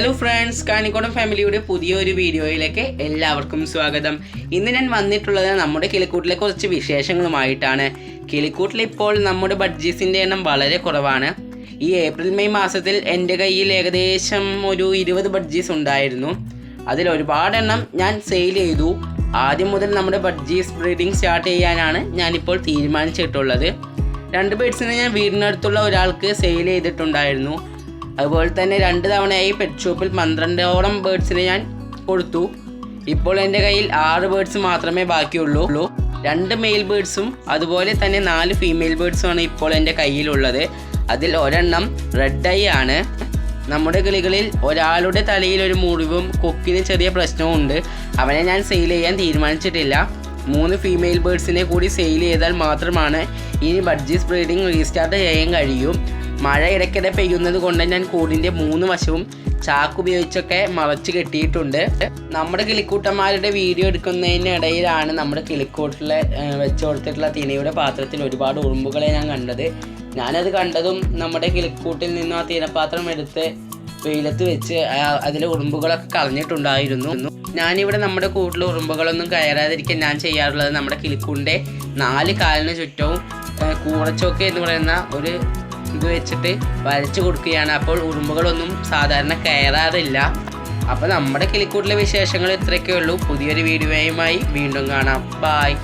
Hello friends കാണിക്കോടം ഫാമിലിയുടെ പുതിയൊരു വീഡിയോയിലേക്ക് എല്ലാവർക്കും സ്വാഗതം. ഇന്ന് ഞാൻ വന്നിട്ടുള്ളത് നമ്മുടെ കിളിക്കൂട്ടിലെ കുറച്ച് വിശേഷങ്ങളുമായിട്ടാണ്. കിളിക്കൂട്ടിൽ ഇപ്പോൾ നമ്മുടെ ബഡ്ജീസിന്റെ എണ്ണം വളരെ കുറവാണ്. ഈ ഏപ്രിൽ മെയ് മാസത്തിൽ എന്റെ കയ്യിൽ ഏകദേശം ഒരു ഇരുപത് ബഡ്ജീസ് ഉണ്ടായിരുന്നു. അതിൽ ഒരുപാടെണ്ണം ഞാൻ സെയിൽ ചെയ്തു. ആദ്യം മുതൽ നമ്മുടെ ബഡ്ജീസ് ബ്രീഡിംഗ് സ്റ്റാർട്ട് ചെയ്യാനാണ് ഞാനിപ്പോൾ തീരുമാനിച്ചിട്ടുള്ളത്. രണ്ട് ബേഡ്സിനെ ഞാൻ വീടിനടുത്തുള്ള ഒരാൾക്ക് സെയിൽ ചെയ്തിട്ടുണ്ടായിരുന്നു. അതുപോലെ തന്നെ രണ്ട് തവണയായി പെറ്റ് ഷോപ്പിൽ പന്ത്രണ്ടോളം ബേഡ്സിനെ ഞാൻ കൊടുത്തു. ഇപ്പോൾ എന്റെ കയ്യിൽ ആറ് ബേഡ്സ് മാത്രമേ ബാക്കിയുള്ളൂ. രണ്ട് മെയിൽ ബേഡ്സും അതുപോലെ തന്നെ നാല് ഫീമെയിൽ ബേഡ്സുമാണ് ഇപ്പോൾ എന്റെ കയ്യിലുള്ളത്. അതിൽ ഒരെണ്ണം റെഡ് ഐ ആണ്. നമ്മുടെ കിളികളിൽ ഒരാളുടെ തലയിൽ ഒരു മുറിവും കൊക്കിന് ചെറിയ പ്രശ്നവും ഉണ്ട്. അവനെ ഞാൻ സെയിൽ ചെയ്യാൻ തീരുമാനിച്ചിട്ടില്ല. മൂന്ന് ഫീമെയിൽ ബേഡ്സിനെ കൂടി സെയിൽ ചെയ്താൽ മാത്രമാണ് ഇനി ബഡ്ജീസ് ബ്രീഡിംഗ് റീസ്റ്റാർട്ട് ചെയ്യാൻ കഴിയും. മഴ ഇടയ്ക്കിടെ പെയ്യുന്നത് കൊണ്ട് ഞാൻ കൂടിന്റെ മൂന്ന് വശവും ചാക്ക് ഉപയോഗിച്ചൊക്കെ മറച്ച് കെട്ടിയിട്ടുണ്ട്. നമ്മുടെ കിളിക്കൂട്ടന്മാരുടെ വീഡിയോ എടുക്കുന്നതിനിടയിലാണ് നമ്മുടെ കിളിക്കൂട്ടിൽ വെച്ച് കൊടുത്തിട്ടുള്ള തിനയുടെ പാത്രത്തിൽ ഒരുപാട് ഉറുമ്പുകളെ ഞാൻ കണ്ടത്. ഞാനത് കണ്ടതും നമ്മുടെ കിളിക്കൂട്ടിൽ നിന്നും ആ തിനപാത്രം എടുത്ത് വെയിലത്ത് വെച്ച് അതിലെ ഉറുമ്പുകളൊക്കെ കളഞ്ഞിട്ടുണ്ടായിരുന്നു. ഞാനിവിടെ നമ്മുടെ കൂട്ടിൽ ഉറുമ്പുകളൊന്നും കയറാതിരിക്കാൻ ഞാൻ ചെയ്യാറുള്ളത് നമ്മുടെ കിളിക്കൂടിന്റെ നാല് കാലിന് ചുറ്റവും കൂടച്ചോക്ക് എന്ന് പറയുന്ന ഒരു ഇത് വെച്ചിട്ട് വരച്ചു കൊടുക്കുകയാണ്. അപ്പോൾ ഉറുമ്പുകളൊന്നും സാധാരണ കയറാറില്ല. അപ്പോൾ നമ്മുടെ കിളിക്കൂട്ടിലെ വിശേഷങ്ങൾ ഇത്രയൊക്കെ ഉള്ളൂ. പുതിയൊരു വീഡിയോയുമായി വീണ്ടും കാണാം. ബായ്